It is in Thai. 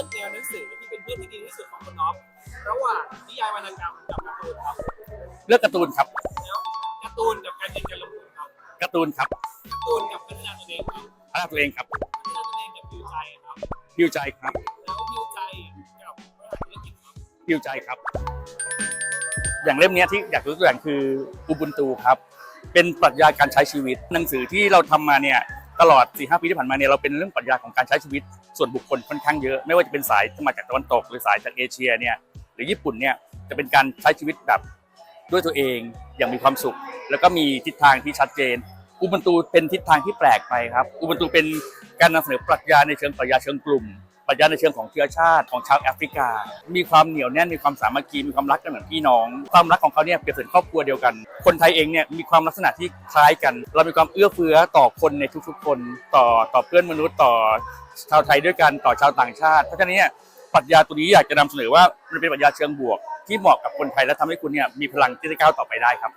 อกแนวหนังสือที่เป็นเพื่อนที่ดีที่สุดของคุณน็อประหว่างนิยายวรรณกรรมกับการ์ตูนครับเลือกการ์ตูนครับแล้วการ์ตูนกับการยืนการลงทุนครับการ์ตูนครับการ์ตูนกับพัฒนาตัวเองครับพัฒนาตัวเองครับพัฒนาตัวเองกับผิวใจครับฮิวใจครับแล้วผิวใจกับบริหารธุรกิจครับฮิวใจครับ อย่างเล่มเนี้ยที่อยากรู้ตัวอย่างคืออุบุนตูครับ เป็นปรัชญาการใช้ชีวิต หนังสือที่เราทำมาเนี่ย ตลอด4-5ปีที่ผ่านมาเนี่ยเราเป็นเรื่องปรัชญาของการใช้ชีวิตส่วนบุคคลค่อนข้างเยอะ ไม่ว่าจะเป็นสายที่มาจากตะวันตก หรือสายจากเอเชียเนี่ยหรือญี่ปุ่นเนี่ยจะเป็นการใช้ชีวิตแบบด้วยตัวเองอย่างมีความสุข แล้วก็มีทิศทางที่ชัดเจนอุบันตูเป็นทิศทางที่แปลกไปครับอุบันตูเป็นการนำเสนอปรัชญาในเชิงปรัชญาเชิงกลุ่ม ปรัชญาในเชิงของเชื้อชาติของชาวแอฟริกา มีความเหนียวแน่นมีความสามัคคีมีความรักกันเหมือนพี่น้อง ความรักของเขาเนี่ยเปรียบเสมือนครอบครัวเดียวกัน คนไทยเองเนี่ยมีความลักษณะที่คล้ายกัน เรามีความเอื้อเฟื้อต่อคนในทุกๆ คน ต่อต่อเพื่อนมนุษย์ต่อชาวไทยด้วยกันต่อชาวต่างชาติ เพราะฉะนั้นเนี่ยปรัชญาตัวนี้อยากจะนำเสนอว่ามันเป็นปรัชญาเชิงบวก ที่เหมาะกับคนไทยและทำให้คุณเนี่ยมีพลังที่จะก้าวต่อไปได้ครับ